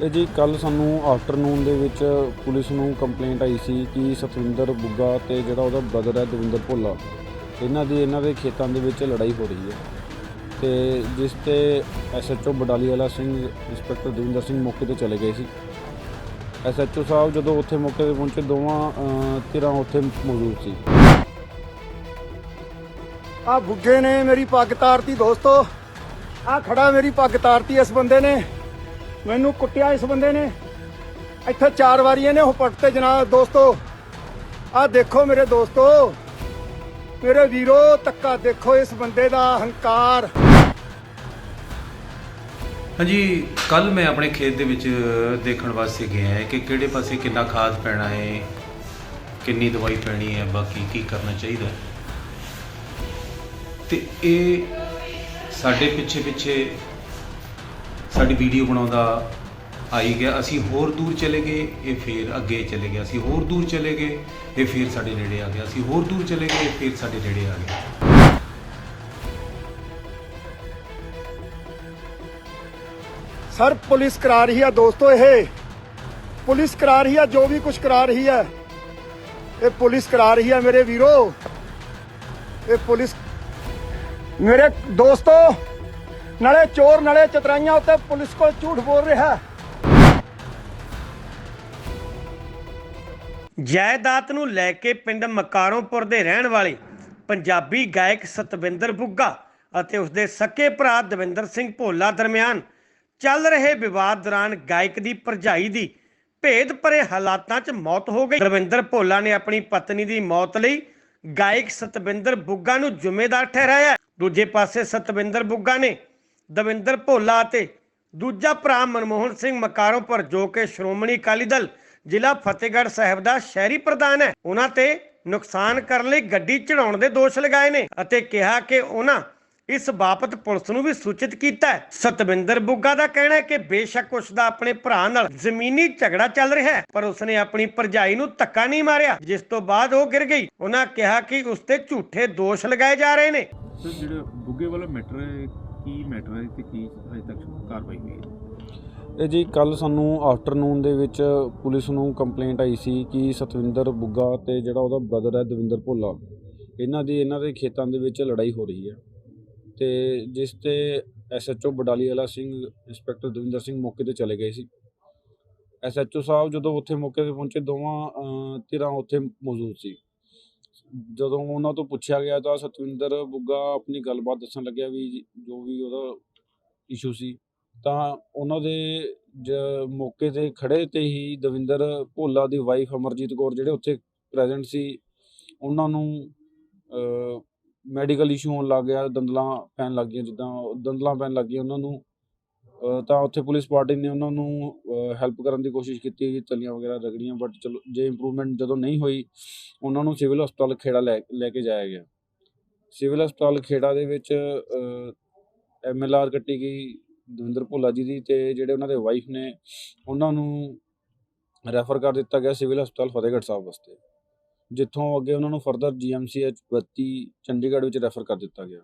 ਇਹ ਜੀ ਕੱਲ ਸਾਨੂੰ ਆਫਟਰਨੂਨ ਦੇ ਵਿੱਚ ਪੁਲਿਸ ਨੂੰ ਕੰਪਲੇਂਟ ਆਈ ਸੀ ਕਿ ਸਤਵਿੰਦਰ ਬੁੱਗਾ ਤੇ ਜਿਹੜਾ ਉਹਦਾ ਬ੍ਰਦਰ ਹੈ ਦਵਿੰਦਰ ਭੋਲਾ, ਇਹਨਾਂ ਦੀ, ਇਹਨਾਂ ਦੇ ਖੇਤਾਂ ਦੇ ਵਿੱਚ ਲੜਾਈ ਹੋ ਰਹੀ ਹੈ। ਤੇ ਜਿਸ ਤੇ ਐਸਐਚਓ ਬਡਾਲੀ ਵਾਲਾ ਸਿੰਘ, ਇੰਸਪੈਕਟਰ ਦਵਿੰਦਰ ਸਿੰਘ ਮੌਕੇ ਤੇ ਚਲੇ ਗਏ ਸੀ। ਐਸਐਚਓ ਸਾਹਿਬ ਜਦੋਂ ਉੱਥੇ ਮੌਕੇ ਤੇ ਪਹੁੰਚੇ, ਦੋਵਾਂ ਧਿਰਾਂ ਉੱਥੇ ਮੌਜੂਦ ਸੀ। ਆ ਬੁੱਗੇ ਨੇ ਮੇਰੀ ਪੱਗ ਤਾਰਤੀ ਦੋਸਤੋ। ਆ ਖੜਾ ਮੇਰੀ ਪੱਗ ਤਾਰਤੀ ਇਸ ਬੰਦੇ ਨੇ। ਮੈਨੂੰ ਕੁੱਟਿਆ ਇਸ ਬੰਦੇ ਨੇ। ਇੱਥੇ ਚਾਰ ਵਾਰੀ ਇਹਨੇ ਹੁਪਟ ਤੇ ਜਨਾਬ, ਦੋਸਤੋ। ਆਹ ਦੇਖੋ ਮੇਰੇ ਦੋਸਤੋ। ਮੇਰੇ ਵੀਰੋ ਤੱਕਾ ਦੇਖੋ ਇਸ ਬੰਦੇ ਦਾ ਹੰਕਾਰ। ਹਾਂਜੀ ਕੱਲ ਮੈਂ ਆਪਣੇ ਖੇਤ ਦੇ ਵਿੱਚ ਦੇਖਣ ਵਾਸਤੇ ਗਿਆ ਹੈ ਕਿ ਕਿਹੜੇ ਪਾਸੇ ਕਿੰਨਾ ਖਾਦ ਪੈਣਾ ਹੈ, ਕਿੰਨੀ ਦਵਾਈ ਪੈਣੀ ਹੈ, ਬਾਕੀ ਕੀ ਕਰਨਾ ਚਾਹੀਦਾ ਤੇ ਇਹ ਸਾਡੇ ਪਿੱਛੇ ਪਿੱਛੇ ਸਾਡੀ ਵੀਡੀਓ ਬਣਾਉਂਦਾ ਆਈ ਗਿਆ। ਅਸੀਂ ਹੋਰ ਦੂਰ ਚਲੇ ਗਏ, ਇਹ ਫੇਰ ਅੱਗੇ ਚਲੇ ਗਿਆ। ਅਸੀਂ ਹੋਰ ਦੂਰ ਚਲੇ ਗਏ, ਇਹ ਫੇਰ ਸਾਡੇ ਨੇੜੇ ਆ ਗਿਆ। ਅਸੀਂ ਹੋਰ ਦੂਰ ਚਲੇ ਗਏ, ਇਹ ਫੇਰ ਸਾਡੇ ਨੇੜੇ ਆ ਗਿਆ। ਸਰ, ਪੁਲਿਸ ਕਰਾ ਰਹੀ ਹੈ ਦੋਸਤੋ ਇਹ। ਪੁਲਿਸ ਕਰਾ ਰਹੀ ਹੈ ਜੋ ਵੀ ਕੁਝ ਕਰਾ ਰਹੀ ਹੈ ਇਹ ਪੁਲਿਸ ਕਰਾ ਰਹੀ ਹੈ ਮੇਰੇ ਵੀਰੋ। ਇਹ ਪੁਲਿਸ ਮੇਰੇ ਦੋਸਤੋ ਨਾਲੇ ਚੋਰ ਨਾਲੇ ਚਤਰਾਈਆਂ ਉੱਤੇ ਪੁਲਿਸ ਕੋਲ ਝੂਠ ਬੋਲ ਰਿਹਾ ਜਾਇਦਾਦ ਨੂੰ ਲੈ ਕੇ ਪਿੰਡ ਮਕਾਰੋਂਪੁਰ ਦੇ ਰਹਿਣ ਵਾਲੇ ਪੰਜਾਬੀ ਗਾਇਕ ਸਤਵਿੰਦਰ ਬੁੱਗਾ ਅਤੇ ਉਸਦੇ ਸਕੇ ਭਰਾ ਦਵਿੰਦਰ ਸਿੰਘ ਭੋਲਾ ਦਰਮਿਆਨ ਚੱਲ ਰਹੇ ਵਿਵਾਦ ਦੌਰਾਨ ਗਾਇਕ ਦੀ ਭਰਜਾਈ ਦੀ ਭੇਦ ਭਰੇ ਹਾਲਾਤਾਂ 'ਚ ਮੌਤ ਹੋ ਗਈ। ਦਵਿੰਦਰ ਭੋਲਾ ਨੇ ਆਪਣੀ ਪਤਨੀ ਦੀ ਮੌਤ ਲਈ ਗਾਇਕ ਸਤਵਿੰਦਰ ਬੁੱਗਾ ਨੂੰ ਜ਼ਿੰਮੇਵਾਰ ਠਹਿਰਾਇਆ। ਦੂਜੇ ਪਾਸੇ ਸਤਵਿੰਦਰ ਬੁੱਗਾ ਨੇ ਦਵਿੰਦਰ ਭੋਲਾ ਅਤੇ ਦੂਜਾ ਭਰਾ ਮਨਮੋਹਨ ਸਿੰਘ ਮਕਾਰੋਂਪੁਰ ਜੋ ਕਿ ਸ਼੍ਰੋਮਣੀ ਅਕਾਲੀ ਦਲ, ਜ਼ਿਲ੍ਹਾ ਫਤਿਹਗੜ੍ਹ ਸਾਹਿਬ ਦਾ ਸ਼ਹਿਰੀ ਪ੍ਰਧਾਨ ਹੈ। ਉਹਨਾਂ ਤੇ ਨੁਕਸਾਨ ਕਰਨ ਲਈ ਗੱਡੀ ਚੜਾਉਣ ਦੇ ਦੋਸ਼ ਲਗਾਏ ਨੇ ਅਤੇ ਕਿਹਾ ਕਿ ਉਹਨਾਂ ਇਸ ਬਾਬਤ ਪੁਲਿਸ ਨੂੰ ਵੀ ਸੂਚਿਤ ਕੀਤਾ ਹੈ। ਸਤਵਿੰਦਰ ਬੁੱਗਾ ਦਾ ਕਹਿਣਾ ਹੈ ਕਿ ਬੇਸ਼ੱਕ ਉਸ ਦਾ ਆਪਣੇ ਭਰਾ ਨਾਲ ਜ਼ਮੀਨੀ ਝਗੜਾ ਚੱਲ ਰਿਹਾ ਹੈ, ਪਰ ਉਸਨੇ ਆਪਣੀ ਭਰਜਾਈ ਨੂੰ ਧੱਕਾ ਨਹੀਂ ਮਾਰਿਆ, ਜਿਸ ਤੋਂ ਬਾਅਦ ਉਹ ਗਿਰ ਗਈ। ਉਹਨਾਂ ਕਿਹਾ ਕਿ ਉਸ ਤੇ ਝੂਠੇ ਦੋਸ਼ ਲਗਾਏ ਜਾ ਰਹੇ ਨੇ। ਸਰ, ਜਿਹੜਾ ਬੁੱਗੇ ਵਾਲਾ ਮੈਟਰ ਹੈ ਕੀ ਤੇ ਕੀ ਹਜੇ ਤੱਕ ਕਾਰਵਾਈ ਹੋਈ ਹੈ? ਇਹ ਜੀ ਕੱਲ ਸਾਨੂੰ ਆਫਟਰਨੂਨ ਦੇ ਵਿੱਚ ਪੁਲਿਸ ਨੂੰ ਕੰਪਲੇਂਟ ਆਈ ਸੀ ਕਿ ਸਤਵਿੰਦਰ ਬੁੱਗਾ ਤੇ ਜਿਹੜਾ ਉਹਦਾ ਬ੍ਰਦਰ ਹੈ ਦਵਿੰਦਰ ਭੋਲਾ, ਇਹਨਾਂ ਦੀ ਇਹਨਾਂ ਦੇ ਖੇਤਾਂ ਦੇ ਵਿੱਚ ਲੜਾਈ ਹੋ ਰਹੀ ਹੈ। ਤੇ ਜਿਸ ਤੇ ਐਸਐਚਓ ਬਡਾਲੀ ਵਾਲਾ ਸਿੰਘ, ਇੰਸਪੈਕਟਰ ਦਵਿੰਦਰ ਸਿੰਘ ਮੌਕੇ ਤੇ ਚਲੇ ਗਏ ਸੀ। ਐਸਐਚਓ ਸਾਹਿਬ ਜਦੋਂ ਉੱਥੇ ਮੌਕੇ ਤੇ ਪਹੁੰਚੇ, ਦੋਵਾਂ ਧਿਰਾਂ ਉੱਥੇ ਮੌਜੂਦ ਸੀ। ਜਦੋਂ ਉਹਨਾਂ ਤੋਂ ਪੁੱਛਿਆ ਗਿਆ ਤਾਂ ਸਤਵਿੰਦਰ ਬੁੱਗਾ ਆਪਣੀ ਗੱਲਬਾਤ ਦੱਸਣ ਲੱਗਿਆ ਵੀ ਜੋ ਵੀ ਉਹਦਾ ਇਸ਼ੂ ਸੀ, ਤਾਂ ਉਹਨਾਂ ਦੇ ਜ- ਮੌਕੇ ਤੇ ਖੜੇ ਤੇ ਹੀ ਦਵਿੰਦਰ ਭੋਲਾ ਦੀ ਵਾਈਫ ਅਮਰਜੀਤ ਕੌਰ ਜਿਹੜੇ ਉੱਥੇ ਪ੍ਰੈਜ਼ੈਂਟ ਸੀ, ਉਹਨਾਂ ਨੂੰ ਮੈਡੀਕਲ ਇਸ਼ੂ ਹੋਣ ਲੱਗ ਗਿਆ, ਦੰਦਲਾਂ ਪੈਣ ਲੱਗ ਗਈਆਂ, ਜਿੱਦਾਂ ਦੰਦਲਾਂ ਪੈਣ ਲੱਗ ਗਈਆਂ, ਉਹਨਾਂ ਨੂੰ ਤਾਂ ਉੱਥੇ ਪੁਲਿਸ ਪਾਰਟੀ ਨੇ ਉਹਨਾਂ ਨੂੰ ਹੈਲਪ ਕਰਨ ਦੀ ਕੋਸ਼ਿਸ਼ ਕੀਤੀ ਤਲੀਆਂ ਵਗੈਰਾ ਰਗੜੀਆਂ ਬਟ ਚਲੋ ਜੇ ਇੰਪਰੂਵਮੈਂਟ ਜਦੋਂ ਨਹੀਂ ਹੋਈ, ਉਹਨਾਂ ਨੂੰ ਸਿਵਲ ਹਸਪਤਾਲ ਖੇੜਾ ਲੈ ਲੈ ਕੇ ਜਾਇਆ ਗਿਆ। ਸਿਵਲ ਹਸਪਤਾਲ ਖੇੜਾ ਦੇ ਵਿੱਚ ਐਮਐਲਆਰ ਕੱਟੀ ਗਈ ਦਵਿੰਦਰ ਭੋਲਾ ਜੀ ਦੀ ਤੇ ਜਿਹੜੇ ਉਹਨਾਂ ਦੇ ਵਾਈਫ ਨੇ, ਉਹਨਾਂ ਨੂੰ ਰੈਫਰ ਕਰ ਦਿੱਤਾ ਗਿਆ ਸਿਵਲ ਹਸਪਤਾਲ ਫਤਿਹਗੜ੍ਹ ਸਾਹਿਬ ਵਾਸਤੇ। ਜਿੱਥੋਂ ਅੱਗੇ ਉਹਨਾਂ ਨੂੰ ਫਰਦਰ ਜੀਐਮਸੀਐਚ 32 ਚੰਡੀਗੜ੍ਹ ਵਿੱਚ ਰੈਫਰ ਕਰ ਦਿੱਤਾ ਗਿਆ।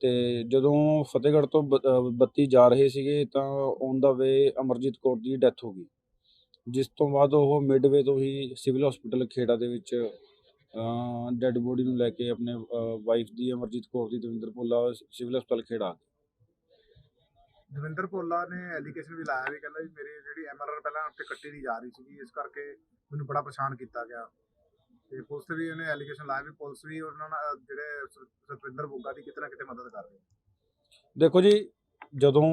ਤੇ ਜਦੋਂ ਫਤਿਹਗੜ੍ਹ ਤੋਂ ਬ- ਅਹ 32 ਜਾ ਰਹੇ ਸੀਗੇ ਤਾਂ on the way Amarjit Kaur the death ਹੋ ਗਈ। ਜਿਸ ਤੋਂ ਬਾਅਦ ਉਹ ਮਿਡਵੇ ਤੋਂ ਹੀ ਸਿਵਲ ਹਸਪੀਟਲ ਖੇੜਾ ਦੇ ਵਿੱਚ ਡੈੱਡ ਬੋਡੀ ਨੂੰ ਲੈ ਕੇ ਆਪਣੇ ਵਾਈਫ ਦੀ, ਅਮਰਜੀਤ ਕੌਰ ਦੀ, ਦਵਿੰਦਰ ਭੋਲਾ ਸਿਵਲ ਹਸਪਤਾਲ ਖੇੜਾ ਆ ਗਏ ਦਵਿੰਦਰ ਭੋਲਾ ਨੇ ਐਲੀਗੇਸ਼ਨ ਵੀ ਲਾਇਆ ਵੀ ਕਹਿੰਦਾ ਵੀ ਮੇਰੀ ਜਿਹੜੀ ਐਮਐਲਆਰ ਪਹਿਲਾਂ ਉੱਤੇ ਕੱਟੀ ਨਹੀਂ ਜਾ ਰਹੀ ਸੀਗੀ, ਇਸ ਕਰਕੇ ਮੈਨੂੰ ਬੜਾ ਪਰੇਸ਼ਾਨ ਕੀਤਾ ਗਿਆ। ਤੇ ਪੁਲਿਸ ਤੇ ਵੀ ਇਹਨੇ ਐਲੀਗੇਸ਼ਨ ਲਾਇਆ ਵੀ ਪੁਲਿਸ ਵੀ ਉਹਨਾਂ ਨਾਲ ਜਿਹੜੇ ਸ- ਬੁੱਗਾ ਦੀ ਕਿਤੇ ਨਾ ਕਿਤੇ ਮਦਦ ਕਰ ਰਹੀ ਹੈ। ਦੇਖੋ ਜੀ, ਜਦੋਂ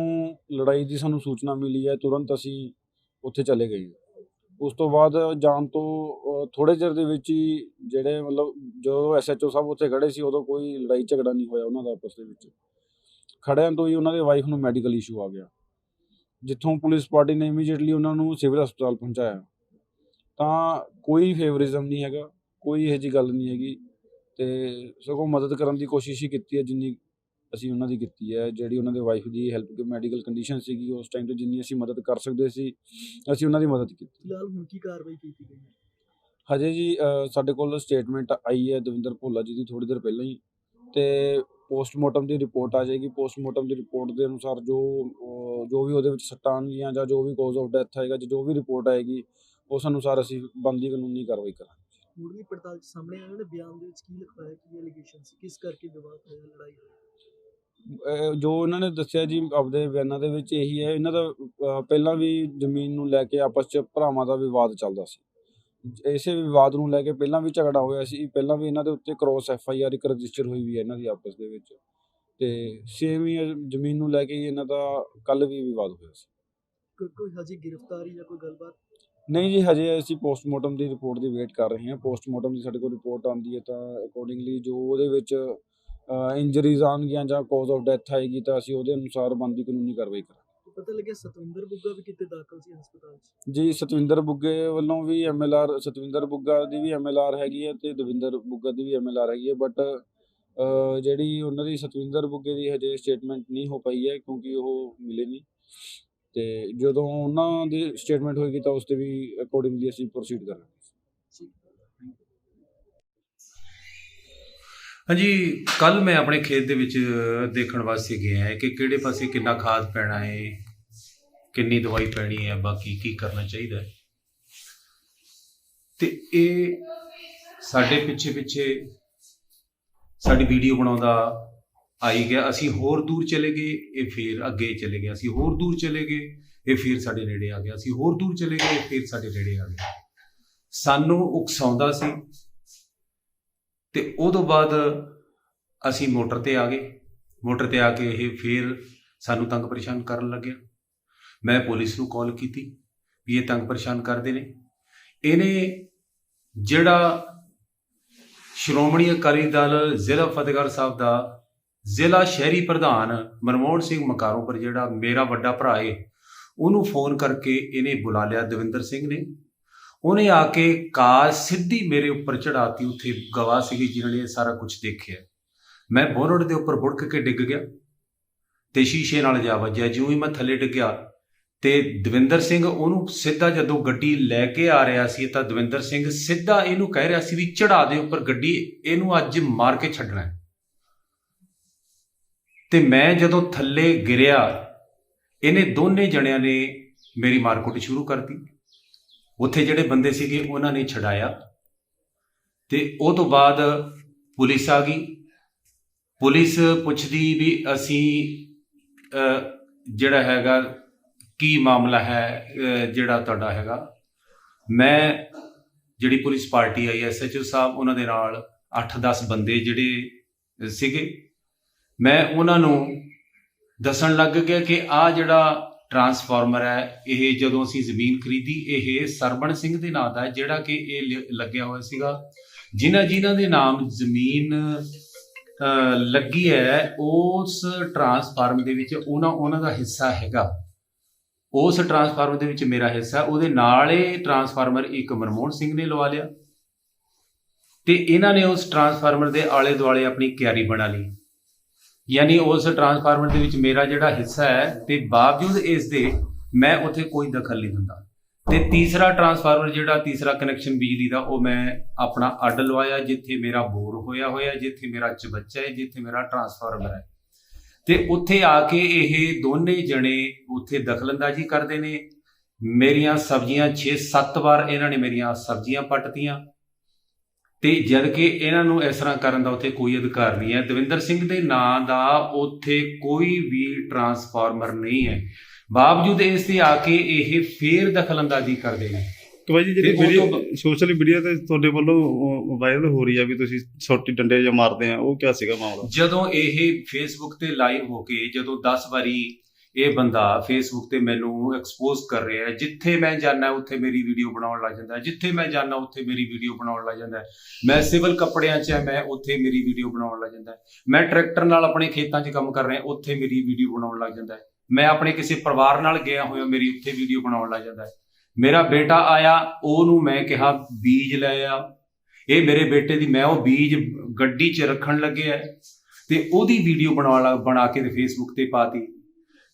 ਲੜਾਈ ਦੀ ਸਾਨੂੰ ਸੂਚਨਾ ਮਿਲੀ ਹੈ, ਤੁਰੰਤ ਅਸੀਂ ਉੱਥੇ ਚਲੇ ਗਏ ਉਸ ਤੋਂ ਬਾਅਦ ਜਾਣ ਤੋਂ ਥੋੜੇ ਚਿਰ ਦੇ ਵਿੱਚ ਹੀ ਜਿਹੜੇ ਮਤਲਬ ਜਦੋਂ ਐਸਐਚਓ ਸਾਹਿਬ ਉੱਥੇ ਖੜੇ ਸੀ, ਉਦੋਂ ਕੋਈ ਲੜਾਈ ਝਗੜਾ ਨਹੀਂ ਹੋਇਆ ਉਹਨਾਂ ਦਾ ਆਪਸ ਦੇ ਵਿੱਚ। ਖੜਿਆਂ ਤੋਂ ਹੀ ਉਹਨਾਂ ਦੇ ਵਾਈਫ ਨੂੰ ਮੈਡੀਕਲ ਇਸ਼ੂ ਆ ਗਿਆ। ਜਿੱਥੋਂ ਪੁਲਿਸ ਪਾਰਟੀ ਨੇ ਇਮੀਡੀਏਟਲੀ ਉਹਨਾਂ ਨੂੰ ਸਿਵਲ ਹਸਪਤਾਲ ਪਹੁੰਚਾਇਆ। ਤਾਂ ਕੋਈ ਫੇਵਰਿਜ਼ਮ ਨਹੀਂ ਹੈਗਾ। ਕੋਈ ਇਹੋ ਜਿਹੀ ਗੱਲ ਨਹੀਂ ਹੈਗੀ ਤੇ ਸਗੋਂ ਮਦਦ ਕਰਨ ਦੀ ਕੋਸ਼ਿਸ਼ ਹੀ ਕੀਤੀ ਹੈ ਜਿੰਨੀ ਅਸੀਂ ਉਹਨਾਂ ਦੀ ਕੀਤੀ ਹੈ ਜਿਹੜੀ ਉਹਨਾਂ ਦੇ ਵਾਈਫ ਦੀ ਹੈਲਪ ਮੈਡੀਕਲ ਕੰਡੀਸ਼ਨ ਸੀਗੀ ਉਸ ਟਾਈਮ ਤੇ ਜਿੰਨੀ ਅਸੀਂ ਮਦਦ ਕਰ ਸਕਦੇ ਸੀ ਅਸੀਂ ਉਹਨਾਂ ਦੀ ਮਦਦ ਕੀਤੀ। ਫਿਲਹਾਲ ਹੁਣ ਕੀ ਕਾਰਵਾਈ ਕੀਤੀ ਗਈ ਹਜੇ ਜੀ ਅ, ਸਾਡੇ ਕੋਲ ਸਟੇਟਮੈਂਟ ਆਈ ਹੈ ਦਵਿੰਦਰ ਭੋਲਾ ਜੀ ਦੀ ਥੋੜੀ ਦੇਰ ਪਹਿਲਾਂ ਹੀ ਤੇ ਪੋਸਟਮਾਰਟਮ ਦੀ ਰਿਪੋਰਟ ਆ ਜਾਏਗੀ। ਪੋਸਟਮਾਰਟਮ ਦੀ ਰਿਪੋਰਟ ਦੇ ਅਨੁਸਾਰ ਜੋ ਜੋ ਵੀ ਉਹਦੇ ਵਿੱਚ ਸੱਟਾਂ ਆਉਣਗੀਆਂ ਜਾਂ ਜੋ ਵੀ ਕਾਜ਼ ਆਫ ਡੈਥ ਆਏਗਾ ਜਾਂ ਜੋ ਵੀ ਰਿਪੋਰਟ ਆਏਗੀ ਉਸ ਅਨੁਸਾਰ ਅਸੀਂ ਬਣਦੀ ਕਾਨੂੰਨੀ ਕਾਰਵਾਈ ਕਰਾਂਗੇ। ਮੁੱਢਲੀ ਪੜਤਾਲ 'ਚ ਸਾਹਮਣੇ ਆਇਆ ਉਹਨੇ ਬਿਆਨ ਦੇ ਵਿੱਚ ਕੀ ਲਿਖਵਾਇਆ ਕੀ ਐਲੀਗੇਸ਼ਨ ਸੀ ਕਿਸ ਕਰਕੇ ਵਿਵਾਦ ਹੋਇਆ ਲੜਾਈ ਹੋਈ? ਅਹ ਜੋ ਇਹਨਾਂ ਨੇ ਦੱਸਿਆ ਜੀ ਆਪਦੇ ਬਿਆਨਾਂ ਦੇ ਵਿੱਚ ਇਹੀ ਹੈ ਇਹਨਾਂ ਦਾ ਅਹ, ਪਹਿਲਾਂ ਵੀ ਜ਼ਮੀਨ ਨੂੰ ਲੈ ਕੇ ਆਪਸ 'ਚ ਭਰਾਵਾਂ ਦਾ ਵਿਵਾਦ ਚੱਲਦਾ ਸੀ। ਇਸੇ ਵਿਵਾਦ ਨੂੰ ਲੈ ਕੇ ਪਹਿਲਾਂ ਵੀ ਝਗੜਾ ਹੋਇਆ ਸੀ ਪਹਿਲਾਂ ਵੀ ਇਹਨਾਂ ਦੇ ਉੱਤੇ ਕ੍ਰੋਸ ਐਫ ਆਈ ਆਰ ਇੱਕ ਰਜਿਸਟਰ ਹੋਈ ਵੀ ਹੈ ਇਹਨਾਂ ਦੀ ਆਪਸ ਦੇ ਵਿੱਚ। ਤੇ ਸੇਮ ਹੀ ਜ਼ਮੀਨ ਨੂੰ ਲੈ ਕੇ ਹੀ ਇਹਨਾਂ ਦਾ ਕੱਲ ਵੀ ਵਿਵਾਦ ਹੋਇਆ ਸੀ। ਕੋਈ ਕੋਈ ਹਜੇ ਗ੍ਰਿਫਤਾਰੀ ਜਾਂ ਕੋਈ ਗੱਲਬਾਤ? ਨਹੀਂ ਜੀ ਹਜੇ ਅਸੀਂ ਪੋਸਟਮਾਰਟਮ ਦੀ ਰਿਪੋਰਟ ਦੀ ਵੇਟ ਕਰ ਰਹੇ ਹਾਂ। ਪੋਸਟਮਾਰਟਮ ਦੀ ਸਾਡੇ ਕੋਲ ਰਿਪੋਰਟ ਆਉਂਦੀ ਹੈ ਤਾਂ ਅਕੋਰਡਿੰਗਲੀ ਜੋ ਉਹਦੇ ਵਿੱਚ ਇੰਜਰੀਜ਼ ਆਉਣਗੀਆਂ ਜਾਂ ਕਾਜ਼ ਆਫ ਡੈਥ ਆਏਗੀ ਤਾਂ ਅਸੀਂ ਉਹਦੇ ਅਨੁਸਾਰ ਬਣਦੀ ਕਾਨੂੰਨੀ ਕਾਰਵਾਈ ਕਰਾਂਗੇ। ਪਤਾ ਲੱਗਿਆ ਸਤਵਿੰਦਰ ਬੁੱਗਾ ਵੀ ਕਿਤੇ ਦਾਖਲ ਸੀ ਹਸਪਤਾਲ 'ਚ? ਜੀ ਸਤਵਿੰਦਰ ਬੁੱਗੇ ਵੱਲੋਂ ਵੀ ਐਮਐਲਆਰ ਸਤਵਿੰਦਰ ਬੁੱਗਾ ਦੀ ਵੀ ਐਮਐਲਆਰ ਹੈਗੀ ਹੈ ਤੇ ਦਵਿੰਦਰ ਬੁੱਗਾ ਦੀ ਵੀ ਐਮਐਲਆਰ ਹੈਗੀ ਹੈ ਬਟ ਜਿਹੜੀ ਉਹਨਾਂ ਦੀ ਸਤਵਿੰਦਰ ਬੁੱਗੇ ਦੀ ਹਜੇ ਸਟੇਟਮੈਂਟ ਨਹੀਂ ਹੋ ਪਈ ਹੈ ਕਿਉਂਕਿ ਉਹ ਮਿਲੇ ਨਹੀਂ। ਤੇ ਜਦੋਂ ਉਹਨਾਂ ਦੀ ਸਟੇਟਮੈਂਟ ਹੋਏਗੀ ਤਾਂ ਉਸ ਤੇ ਵੀ ਅਕੋਰਡਿੰਗਲੀ ਅਸੀਂ ਪ੍ਰੋਸੀਡ ਕਰਾਂਗੇ ਹਾਂਜੀ ਕੱਲ ਮੈਂ ਆਪਣੇ ਖੇਤ ਦੇ ਵਿੱਚ ਦੇਖਣ ਵਾਸਤੇ ਗਿਆ ਹੈ ਕਿ ਕਿਹੜੇ ਪਾਸੇ ਕਿੰਨਾ ਖਾਦ ਪੈਣਾ ਹੈ, ਕਿੰਨੀ ਦਵਾਈ ਪੈਣੀ ਹੈ, ਬਾਕੀ ਕੀ ਕਰਨਾ ਚਾਹੀਦਾ ਹੈ। ਤੇ ਇਹ ਸਾਡੇ ਪਿੱਛੇ ਪਿੱਛੇ ਸਾਡੀ ਵੀਡੀਓ ਬਣਾਉਂਦਾ ਆਈ ਗਿਆ, ਅਸੀਂ ਹੋਰ ਦੂਰ ਚਲੇ ਗਏ, ਇਹ ਫੇਰ ਅੱਗੇ ਚਲੇ ਗਏ ਅਸੀਂ ਹੋਰ ਦੂਰ ਚਲੇ ਗਏ, ਇਹ ਫੇਰ ਸਾਡੇ ਨੇੜੇ ਆ ਗਿਆ, ਅਸੀਂ ਹੋਰ ਦੂਰ ਚਲੇ ਗਏ, ਇਹ ਫੇਰ ਸਾਡੇ ਨੇੜੇ ਆ ਗਿਆ। ਸਾਨੂੰ ਉਕਸਾਉਂਦਾ ਸੀ ਤੇ ਉਹ ਤੋਂ ਬਾਅਦ ਅਸੀਂ ਮੋਟਰ ਤੇ ਆ ਗਏ। ਮੋਟਰ ਤੇ ਆ ਕੇ ਇਹ ਫੇਰ ਸਾਨੂੰ ਤੰਗ ਪਰੇਸ਼ਾਨ ਕਰਨ ਲੱਗਿਆ। ਮੈਂ ਪੁਲਿਸ ਨੂੰ ਕਾਲ ਕੀਤੀ ਵੀ ਇਹ ਤੰਗ ਪਰੇਸ਼ਾਨ ਕਰਦੇ ਨੇ। ਇਹਨੇ ਜਿਹੜਾ ਸ਼੍ਰੋਮਣੀ ਅਕਾਲੀ ਦਲ ਜ਼ਿਲ੍ਹਾ ਫਤਿਹਗੜ੍ਹ ਸਾਹਿਬ ਦਾ ਜ਼ਿਲ੍ਹਾ ਸ਼ਹਿਰੀ ਪ੍ਰਧਾਨ ਮਨਮੋਹਨ ਸਿੰਘ ਮਕਾਰੋਂਪੁਰ ਜਿਹੜਾ ਮੇਰਾ ਵੱਡਾ ਭਰਾ ਏ, ਉਹਨੂੰ ਫੋਨ ਕਰਕੇ ਇਹਨੇ ਬੁਲਾ ਲਿਆ ਦਵਿੰਦਰ ਸਿੰਘ ਨੇ। ਉਹਨੇ ਆ ਕੇ ਕਾਰ ਸਿੱਧੀ ਮੇਰੇ ਉੱਪਰ ਚੜਾਤੀ ਉੱਥੇ ਗਵਾਹ ਸੀਗੀ ਜਿਨ੍ਹਾਂ ਨੇ ਇਹ ਸਾਰਾ ਕੁਝ ਦੇਖਿਆ। ਮੈਂ ਬੋਰਡ ਦੇ ਉੱਪਰ ਬੁੜਕ ਕੇ ਡਿੱਗ ਗਿਆ ਤੇ ਸ਼ੀਸ਼ੇ ਨਾਲ ਜਾ ਵੱਜਿਆ। ਜਿਉਂ ਹੀ ਮੈਂ ਥੱਲੇ ਡਿੱਗਿਆ ਤੇ ਦਵਿੰਦਰ ਸਿੰਘ ਉਹਨੂੰ ਸਿੱਧਾ ਜਦੋਂ ਗੱਡੀ ਲੈ ਕੇ ਆ ਰਿਹਾ ਸੀ ਤਾਂ ਦਵਿੰਦਰ ਸਿੰਘ ਸਿੱਧਾ ਇਹਨੂੰ ਕਹਿ ਰਿਹਾ ਸੀ ਵੀ ਚੜਾ ਦੇ ਉੱਪਰ ਗੱਡੀ, ਇਹਨੂੰ ਅੱਜ ਮਾਰ ਕੇ ਛੱਡਣਾ ਹੈ। ਤੇ ਮੈਂ ਜਦੋਂ ਥੱਲੇ ਗਿਰਿਆ, ਇਹਨੇ ਦੋਨੇ ਜਣਿਆਂ ਨੇ ਮੇਰੀ ਮਾਰਕੁੱਟ ਸ਼ੁਰੂ ਕਰਤੀ। ਉੱਥੇ ਜਿਹੜੇ ਬੰਦੇ ਸੀਗੇ, ਉਹਨਾਂ ਨੇ ਛਡਾਇਆ। ਤੇ ਉਹ ਤੋਂ ਬਾਅਦ ਪੁਲਿਸ ਆ ਗਈ। ਪੁਲਿਸ ਪੁੱਛਦੀ ਵੀ ਅਸੀਂ ਜਿਹੜਾ ਹੈਗਾ, ਕੀ ਮਾਮਲਾ ਹੈ ਜਿਹੜਾ ਤੁਹਾਡਾ ਹੈਗਾ? ਮੈਂ ਜਿਹੜੀ ਪੁਲਿਸ ਪਾਰਟੀ ਆਈ ਐਸਐਚਓ ਸਾਹਿਬ, ਉਹਨਾਂ ਦੇ ਨਾਲ 8-10 ਬੰਦੇ ਜਿਹੜੇ ਸੀਗੇ ਮੈਂ ਉਹਨਾਂ ਨੂੰ ਦੱਸਣ ਲੱਗ ਗਿਆ ਕਿ ਆ ਜਿਹੜਾ ਟਰਾਂਸਫਾਰਮਰ ਹੈ, ਇਹ ਜਦੋਂ ਅਸੀਂ ਜ਼ਮੀਨ ਖਰੀਦੀ, ਇਹ ਸਰਬਣ ਸਿੰਘ ਦੇ ਨਾਂ ਦਾ ਜਿਹੜਾ ਕਿ ਇਹ ਲੱਗਿਆ ਹੋਇਆ ਸੀਗਾ। ਜਿਨ੍ਹਾਂ ਜਿਨ੍ਹਾਂ ਦੇ ਨਾਮ ਜ਼ਮੀਨ ਲੱਗੀ ਹੈ, ਉਸ ਟਰਾਂਸਫਾਰਮ ਦੇ ਵਿੱਚ ਉਹਨਾਂ ਉਹਨਾਂ ਦਾ ਹਿੱਸਾ ਹੈਗਾ। ਉਸ ਟਰਾਂਸਫਾਰਮਰ ਦੇ ਵਿੱਚ ਮੇਰਾ ਹਿੱਸਾ ਉਹਦੇ ਨਾਲ ਇਹ ਟਰਾਂਸਫਾਰਮਰ ਇੱਕ ਮਨਮੋਹਨ ਸਿੰਘ ਨੇ ਲਵਾ ਲਿਆ। ਤੇ ਇਹਨਾਂ ਨੇ ਉਸ ਟਰਾਂਸਫਾਰਮਰ ਦੇ ਆਲੇ ਦੁਆਲੇ ਆਪਣੀ ਕਿਆਰੀ ਬਣਾ ਲਈ। ਯਾਨੀ ਉਸ ਟਰਾਂਸਫਾਰਮਰ ਦੇ ਵਿੱਚ ਮੇਰਾ ਜਿਹੜਾ ਹਿੱਸਾ ਹੈ ਤੇ ਬਾਵਜੂਦ ਇਸ ਦੇ ਮੈਂ ਉੱਥੇ ਕੋਈ ਦਖਲ ਨਹੀਂ ਦਿੰਦਾ। ਤੇ ਤੀਸਰਾ ਟਰਾਂਸਫਾਰਮਰ ਜਿਹੜਾ ਤੀਸਰਾ ਕਨੈਕਸ਼ਨ ਬਿਜਲੀ ਦਾ, ਉਹ ਮੈਂ ਆਪਣਾ ਅੱਡ ਲਵਾਇਆ, ਜਿੱਥੇ ਮੇਰਾ ਬੋਰ ਹੋਇਆ ਹੋਇਆ, ਜਿੱਥੇ ਮੇਰਾ ਚਬੱਚਾ ਹੈ, ਜਿੱਥੇ ਮੇਰਾ ਟਰਾਂਸਫਾਰਮਰ ਹੈ। ਤੇ ਉੱਥੇ ਆ ਕੇ ਇਹ ਦੋਨੇ ਜਣੇ ਉੱਥੇ ਦਖਲਅੰਦਾਜ਼ੀ ਕਰਦੇ ਨੇ। ਮੇਰੀਆਂ ਸਬਜ਼ੀਆਂ 6-7 ਵਾਰ ਇਹਨਾਂ ਨੇ ਮੇਰੀਆਂ ਸਬਜ਼ੀਆਂ ਪੱਟਤੀਆਂ। ਤੇ ਜਦ ਕਿ ਇਹਨਾਂ ਨੂੰ ਇਸ ਤਰ੍ਹਾਂ ਕਰਨ ਦਾ ਉੱਥੇ ਕੋਈ ਅਧਿਕਾਰ ਨਹੀਂ ਹੈ। ਦਵਿੰਦਰ ਸਿੰਘ ਦੇ ਨਾਂ ਦਾ ਉੱਥੇ ਕੋਈ ਵੀ ਟਰਾਂਸਫਾਰਮਰ ਨਹੀਂ ਹੈ। ਬਾਵਜੂਦ ਇਸ ਤੇ ਆ ਕੇ ਇਹ ਫੇਰ ਦਖਲਅੰਦਾਜ਼ੀ ਕਰਦੇ ਨੇ। ਕਿ ਬਾਈ ਜੀ ਜਿਹੜੀ ਵੀਡੀਓ ਸੋਸ਼ਲ ਮੀਡੀਆ ਤੇ ਤੁਹਾਡੇ ਵੱਲੋਂ ਵਾਇਰਲ ਹੋ ਰਹੀ ਆ ਵੀ ਤੁਸੀਂ ਸੋਟੀ ਡੰਡੇ ਜਾਂ ਮਾਰਦੇ ਆ ਉਹ ਕਿਆ ਸੀਗਾ ਮਾਮਲਾ? ਜਦੋਂ ਇਹ ਫੇਸਬੁੱਕ ਤੇ ਲਾਈਵ ਹੋ ਕੇ ਜਦੋਂ 10 ਵਾਰੀ ਇਹ ਬੰਦਾ ਫੇਸਬੁੱਕ ਤੇ ਮੈਨੂੰ ਐਕਸਪੋਜ਼ ਕਰ ਰਿਹਾ ਹੈ। ਜਿੱਥੇ ਮੈਂ ਜਾਣਾ ਉੱਥੇ ਮੇਰੀ ਵੀਡੀਓ ਬਣਾਉਣ ਲੱਗ ਜਾਂਦਾ ਜਿੱਥੇ ਮੈਂ ਜਾਣਾ ਉੱਥੇ ਮੇਰੀ ਵੀਡੀਓ ਬਣਾਉਣ ਲੱਗ ਜਾਂਦਾ ਮੈਂ ਸਿਵਲ ਕੱਪੜਿਆਂ 'ਚ ਹੈ, ਮੈਂ ਉੱਥੇ ਮੇਰੀ ਵੀਡੀਓ ਬਣਾਉਣ ਲੱਗ ਜਾਂਦਾ ਮੈਂ ਟਰੈਕਟਰ ਨਾਲ ਆਪਣੇ ਖੇਤਾਂ 'ਚ ਕੰਮ ਕਰ ਰਿਹਾ ਉੱਥੇ ਮੇਰੀ ਵੀਡੀਓ ਬਣਾਉਣ ਲੱਗ ਜਾਂਦਾ ਮੈਂ ਆਪਣੇ ਕਿਸੇ ਪਰਿਵਾਰ ਨਾਲ ਗਿਆ ਹੋਇਆ, ਮੇਰੀ ਉੱਥੇ ਵੀਡੀਓ ਬਣਾਉਣ ਲੱਗ ਜਾਂਦਾ ਮੇਰਾ ਬੇਟਾ ਆਇਆ, ਉਹਨੂੰ ਮੈਂ ਕਿਹਾ, ਬੀਜ ਲੈ ਆ। ਇਹ ਮੇਰੇ ਬੇਟੇ ਦੀ, ਮੈਂ ਉਹ ਬੀਜ ਗੱਡੀ 'ਚ ਰੱਖਣ ਲੱਗਿਆ ਤੇ ਉਹਦੀ ਵੀਡੀਓ ਬਣਾ ਲਾ ਬਣਾ ਕੇ ਤੇ ਫੇਸਬੁੱਕ ਤੇ ਪਾਤੀ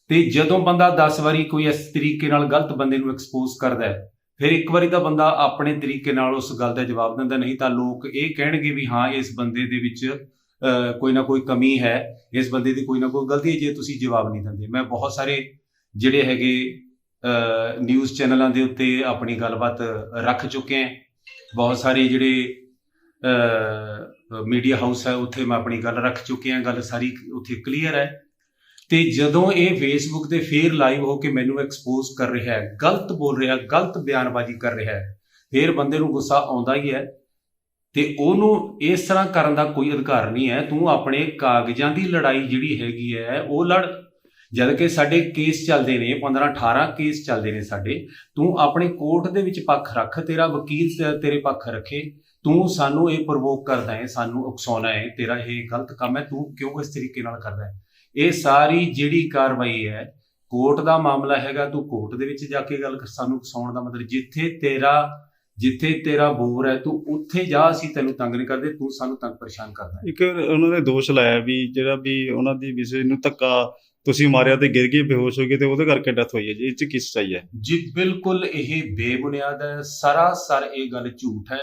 ਤੇ ਜਦੋਂ ਬੰਦਾ 10 ਵਾਰੀ ਕੋਈ ਇਸ ਤਰੀਕੇ ਨਾਲ ਗਲਤ ਬੰਦੇ ਨੂੰ ਐਕਸਪੋਜ਼ ਕਰਦਾ ਹੈ, ਫਿਰ ਇੱਕ ਵਾਰੀ ਤਾਂ ਬੰਦਾ ਆਪਣੇ ਤਰੀਕੇ ਨਾਲ ਉਸ ਗੱਲ ਦਾ ਜਵਾਬ ਦਿੰਦਾ, ਨਹੀਂ ਤਾਂ ਲੋਕ ਇਹ ਕਹਿਣਗੇ ਵੀ ਹਾਂ, ਇਸ ਬੰਦੇ ਦੇ ਵਿੱਚ ਕੋਈ ਨਾ ਕੋਈ ਕਮੀ ਹੈ, ਇਸ ਬੰਦੇ ਦੀ ਕੋਈ ਨਾ ਕੋਈ ਗਲਤੀ ਹੈ, ਜੇ ਤੁਸੀਂ ਜਵਾਬ ਨਹੀਂ ਦਿੰਦੇ। ਮੈਂ ਬਹੁਤ ਸਾਰੇ ਜਿਹੜੇ ਹੈਗੇ ਨਿਊਜ਼ ਚੈਨਲਾਂ ਦੇ ਉੱਤੇ ਆਪਣੀ ਗੱਲਬਾਤ ਰੱਖ ਚੁੱਕੇ ਹਾਂ। ਬਹੁਤ ਸਾਰੇ ਜਿਹੜੇ ਮੀਡੀਆ ਹਾਊਸ ਹੈ, ਉੱਥੇ ਮੈਂ ਆਪਣੀ ਗੱਲ ਰੱਖ ਚੁੱਕਿਆ ਗੱਲ ਸਾਰੀ ਉੱਥੇ ਕਲੀਅਰ ਹੈ। ਤੇ ਜਦੋਂ ਇਹ ਫੇਸਬੁੱਕ ਤੇ ਫੇਰ ਲਾਈਵ ਹੋ ਕੇ ਮੈਨੂੰ ਐਕਸਪੋਜ਼ ਕਰ ਰਿਹਾ ਹੈ, ਗਲਤ ਬੋਲ ਰਿਹਾ, ਗਲਤ ਬਿਆਨਬਾਜ਼ੀ ਕਰ ਰਿਹਾ ਹੈ, ਫੇਰ ਬੰਦੇ ਨੂੰ ਗੁੱਸਾ ਆਉਂਦਾ ਹੀ ਹੈ ਤੇ ਉਹਨੂੰ ਇਸ ਤਰ੍ਹਾਂ ਕਰਨ ਦਾ ਕੋਈ ਅਧਿਕਾਰ ਨਹੀਂ ਹੈ। ਤੂੰ ਆਪਣੇ ਕਾਗਜ਼ਾਂ ਦੀ ਲੜਾਈ ਜਿਹੜੀ ਹੈਗੀ ਹੈ, ਉਹ ਲੜ। ਜਦ ਕਿ ਸਾਡੇ ਕੇਸ ਚੱਲਦੇ ਨੇ 15 18 ਕੇਸ ਚੱਲਦੇ ਨੇ ਸਾਡੇ। ਤੂੰ ਆਪਣੇ ਕੋਰਟ ਦੇ ਵਿੱਚ ਪੱਖ ਰੱਖ, ਤੇਰਾ ਵਕੀਲ ਤੇਰੇ ਪੱਖ ਰੱਖੇ। ਤੂੰ ਸਾਨੂੰ ਇਹ ਪ੍ਰਵੋਕ ਕਰਦਾ ਹੈ, ਸਾਨੂੰ ਉਕਸਾਉਣਾ ਹੈ, ਤੇਰਾ ਇਹ ਗਲਤ ਕੰਮ ਹੈ, ਤੂੰ ਕਿਉਂ ਇਸ ਤਰੀਕੇ ਨਾਲ ਕਰਦਾ ਹੈ? ਇਹ ਸਾਰੀ ਜਿਹੜੀ ਕਾਰਵਾਈ ਹੈ ਕੋਰਟ ਦਾ ਮਾਮਲਾ ਹੈਗਾ ਤੂੰ ਕੋਰਟ ਦੇ ਵਿੱਚ ਜਾ ਕੇ ਗੱਲ ਕਰ ਸਾਨੂੰ ਉਕਸਾਉਣ ਦਾ ਮਤਲਬ ਜਿੱਥੇ ਤੇਰਾ ਜਿੱਥੇ ਤੇਰਾ ਬੋਰ ਹੈ ਤੂੰ ਉੱਥੇ ਜਾ ਅਸੀਂ ਤੈਨੂੰ ਤੰਗ ਨਹੀਂ ਕਰਦੇ ਤੂੰ ਸਾਨੂੰ ਤੰਗ ਪਰੇਸ਼ਾਨ ਕਰਦਾ ਇੱਕ ਉਹਨਾਂ ਨੇ ਦੋਸ਼ ਲਾਇਆ ਵੀ ਜਿਹੜਾ ਵੀ ਉਹਨਾਂ ਦੀ ਵਿਸ਼ੇ ਨੂੰ ਧੱਕਾ ਤੁਸੀਂ ਮਾਰਿਆ ਤੇ ਗਿਰ ਗਏ ਬੇਹੋਸ਼ ਹੋ ਗਏ ਤੇ ਉਹਦੇ ਕਰਕੇ ਡੈਥ ਹੋਈ ਹੈ ਜੀ ਇਹ ਚ ਕੀ ਸੱਚਾਈ ਹੈ? ਜੀ ਬਿਲਕੁਲ ਇਹ ਬੇਬੁਨਿਆਦ ਹੈ ਸਰਾਸਰ ਇਹ ਗੱਲ ਝੂਠ ਹੈ।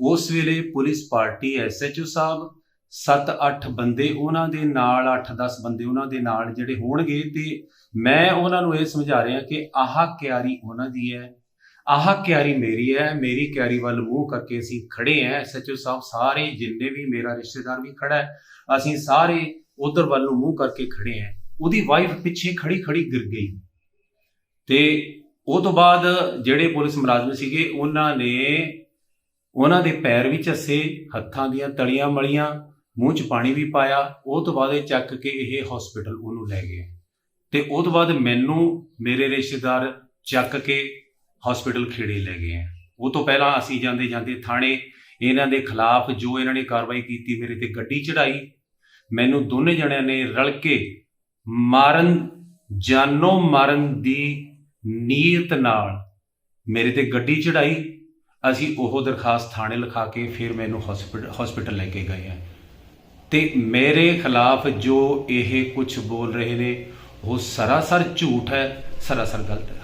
ਉਸ ਵੇਲੇ ਪੁਲਿਸ ਪਾਰਟੀ ਐਸਐਚਓ ਸਾਹਿਬ 7-8 ਬੰਦੇ ਉਹਨਾਂ ਦੇ ਨਾਲ 8-10 ਬੰਦੇ ਉਹਨਾਂ ਦੇ ਨਾਲ ਜਿਹੜੇ ਹੋਣਗੇ ਤੇ ਮੈਂ ਉਹਨਾਂ ਨੂੰ ਇਹ ਸਮਝਾ ਰਿਹਾ ਕਿ ਆਹ ਕਿਆਰੀ ਉਹਨਾਂ ਦੀ ਹੈ, ਆਹ ਕਿਆਰੀ ਮੇਰੀ ਹੈ, ਮੇਰੀ ਕਿਆਰੀ ਵੱਲ ਮੂੰਹ ਕਰਕੇ ਅਸੀਂ ਖੜੇ ਹਾਂ, ਐਸਐਚਓ ਸਾਹਿਬ ਸਾਰੇ ਜਿੰਨੇ ਵੀ ਮੇਰਾ ਰਿਸ਼ਤੇਦਾਰ ਵੀ ਖੜਾ ਹੈ, ਅਸੀਂ ਸਾਰੇ ਉਧਰ ਵੱਲ ਨੂੰ ਮੂੰਹ ਕਰਕੇ ਖੜੇ ਹਾਂ। ਉਹਦੀ ਵਾਈਫ ਪਿੱਛੇ ਖੜੀ ਖੜੀ ਗਿਰ ਗਈ। ਤੇ ਉਹ ਤੋਂ ਬਾਅਦ ਜਿਹੜੇ ਪੁਲਿਸ ਮੁਲਾਜ਼ਮ ਸੀਗੇ, ਉਹਨਾਂ ਨੇ ਉਹਨਾਂ ਦੇ ਪੈਰ ਵੀ ਝੱਸੇ ਹੱਥਾਂ ਦੀਆਂ ਤਲੀਆਂ ਮਲੀਆਂ ਮੂੰਹ 'ਚ ਪਾਣੀ ਵੀ ਪਾਇਆ, ਉਹ ਤੋਂ ਬਾਅਦ ਇਹ ਚੱਕ ਕੇ ਇਹ ਹਸਪੀਟਲ ਉਹਨੂੰ ਲੈ ਗਏ। ਤੇ ਉਹ ਤੋਂ ਬਾਅਦ ਮੈਨੂੰ, ਮੇਰੇ ਰਿਸ਼ਤੇਦਾਰ ਚੱਕ ਕੇ ਹਸਪੀਟਲ ਖੇੜੇ ਲੈ ਗਏ ਹੈ। ਉਹ ਤੋਂ ਪਹਿਲਾਂ ਅਸੀਂ ਜਾਂਦੇ ਜਾਂਦੇ ਥਾਣੇ, ਇਹਨਾਂ ਦੇ ਖਿਲਾਫ ਜੋ ਇਹਨਾਂ ਨੇ ਕਾਰਵਾਈ ਕੀਤੀ, ਮੇਰੇ ਤੇ ਗੱਡੀ ਚੜਾਈ ਮੈਨੂੰ ਦੋਨੇ ਜਣਿਆਂ ਨੇ ਰਲ ਕੇ ਮਾਰਨ, ਜਾਨੋਂ ਮਾਰਨ ਦੀ ਨੀਅਤ ਨਾਲ ਮੇਰੇ ਤੇ ਗੱਡੀ ਚੜਾਈ ਅਸੀਂ ਉਹ ਦਰਖਾਸਤ ਥਾਣੇ ਲਿਖਾ ਕੇ ਫਿਰ ਮੈਨੂੰ ਹਸਪੀਟਲ ਹਸਪੀਟਲ ਲੈ ਕੇ ਗਏ ਆ ਤੇ ਮੇਰੇ ਖਿਲਾਫ ਜੋ ਇਹ ਕੁਝ ਬੋਲ ਰਹੇ ਨੇ, ਉਹ ਸਰਾਸਰ ਝੂਠ ਹੈ, ਸਰਾਸਰ ਗਲਤ ਹੈ।